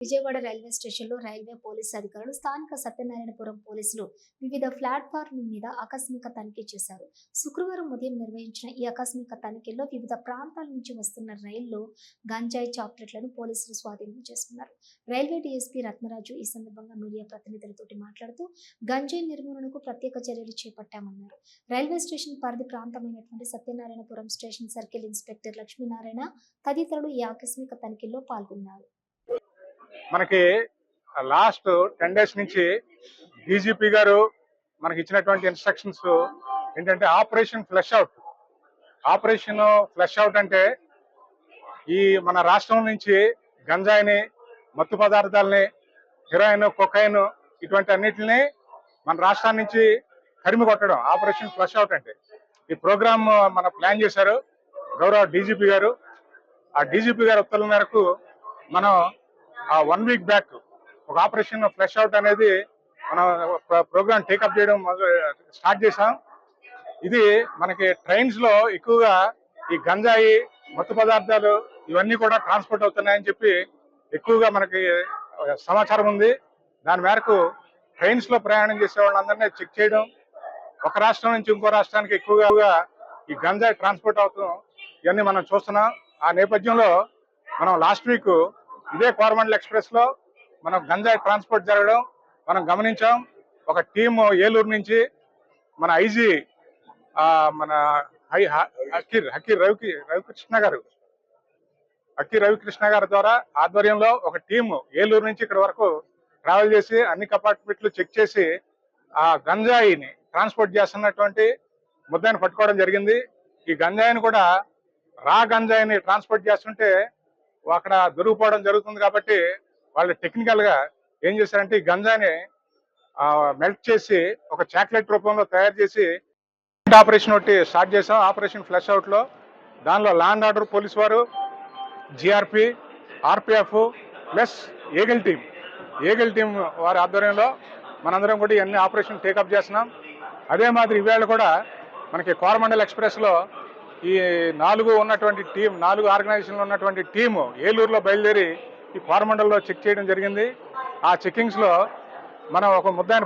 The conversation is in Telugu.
విజయవాడ రైల్వే స్టేషన్లో రైల్వే పోలీసు అధికారులు స్థానిక సత్యనారాయణపురం పోలీసులు వివిధ ప్లాట్ఫామ్ల మీద ఆకస్మిక తనిఖీ చేశారు. శుక్రవారం ఉదయం నిర్వహించిన ఈ ఆకస్మిక తనిఖీల్లో వివిధ ప్రాంతాల నుంచి వస్తున్న రైల్లో గంజాయి చాక్లెట్లను పోలీసులు స్వాధీనం చేసుకున్నారు. రైల్వే డీఎస్పీ రత్నరాజు ఈ సందర్భంగా మీడియా ప్రతినిధులతోటి మాట్లాడుతూ గంజాయి నిర్మూలనకు ప్రత్యేక చర్యలు చేపట్టామన్నారు. రైల్వే స్టేషన్ పరిధి ప్రాంతమైనటువంటి Satyanarayanapuram station circle inspector Lakshminarayana తదితరులు ఈ ఆకస్మిక తనిఖీల్లో పాల్గొన్నారు. మనకి లాస్ట్ టెన్ డేస్ నుంచి డీజీపీ గారు మనకి ఇచ్చినటువంటి ఇన్స్ట్రక్షన్స్ ఏంటంటే operation flush out operation flush out అంటే ఈ మన రాష్ట్రం నుంచి గంజాయిని మత్తు పదార్థాలని హెరాయిన్ కొకైన్ ఇటువంటి అన్నిటిని మన రాష్ట్రం నుంచి తరిమి కొట్టడం ఆపరేషన్ ఫ్లష్ అవుట్ అంటే. ఈ ప్రోగ్రామ్ మన ప్లాన్ చేశారు గౌరవ డీజీపీ గారు. ఆ డీజీపీ గారి ఉత్తర్వుల మేరకు మనం ఆ వన్ వీక్ బ్యాక్ ఒక ఆపరేషన్ ఫ్లష్ అవుట్ అనేది మనం ప్రోగ్రామ్ టేకప్ చేయడం స్టార్ట్ చేసాం ఇది మనకి ట్రైన్స్లో ఎక్కువగా ఈ గంజాయి మత్తు పదార్థాలు ఇవన్నీ కూడా ట్రాన్స్పోర్ట్ అవుతున్నాయని చెప్పి ఎక్కువగా మనకి సమాచారం ఉంది. దాని మేరకు ట్రైన్స్లో ప్రయాణం చేసే వాళ్ళందరినీ చెక్ చేయడం ఒక రాష్ట్రం నుంచి ఇంకో రాష్ట్రానికి ఎక్కువగా ఈ గంజాయి ట్రాన్స్పోర్ట్ అవుతాం ఇవన్నీ మనం చూస్తున్నాం. ఆ నేపథ్యంలో మనం లాస్ట్ వీక్ ఇదే కోరమండల్ ఎక్స్ప్రెస్లో మనం గంజాయి ట్రాన్స్పోర్ట్ జరగడం మనం గమనించాం. ఒక టీం ఏలూరు నుంచి మన ఐజీ మన హై హకీర్ హకీర్ రవికి రవికృష్ణ గారు హకీర్ రవికృష్ణ గారి ద్వారా ఆధ్వర్యంలో ఒక టీం ఏలూరు నుంచి ఇక్కడ వరకు ట్రావెల్ చేసి అన్ని కంపార్ట్మెంట్లు చెక్ చేసి ఆ గంజాయిని ట్రాన్స్పోర్ట్ చేస్తున్నటువంటి ముద్దాయిని పట్టుకోవడం జరిగింది. ఈ గంజాయిని కూడా రా గంజాయిని ట్రాన్స్పోర్ట్ చేస్తుంటే అక్కడ దొరికిపోవడం జరుగుతుంది కాబట్టి వాళ్ళు టెక్నికల్గా ఏం చేశారంటే ఈ గంజాని మెల్ట్ చేసి ఒక చాక్లెట్ రూపంలో తయారు చేసి ఆపరేషన్ ఒకటి స్టార్ట్ చేసాం ఆపరేషన్ ఫ్లష్ అవుట్లో. దానిలో ల్యాండ్ ఆర్డర్ పోలీస్ వారు GRP RPF plus eagle team eagle team వారి ఆధ్వర్యంలో మనందరం కూడా ఇవన్నీ ఆపరేషన్ టేకప్ చేస్తున్నాం. అదే మాదిరి ఇవాళ కూడా మనకి కోరమండల్ ఎక్స్ప్రెస్లో ఈ నాలుగు ఉన్నటువంటి టీం నాలుగు ఆర్గనైజేషన్లు ఉన్నటువంటి టీము ఏలూరులో బయలుదేరి ఈ కోరమండల్లో చెక్ చేయడం జరిగింది. ఆ చెక్కింగ్స్లో మనం ఒక ముద్దాయిని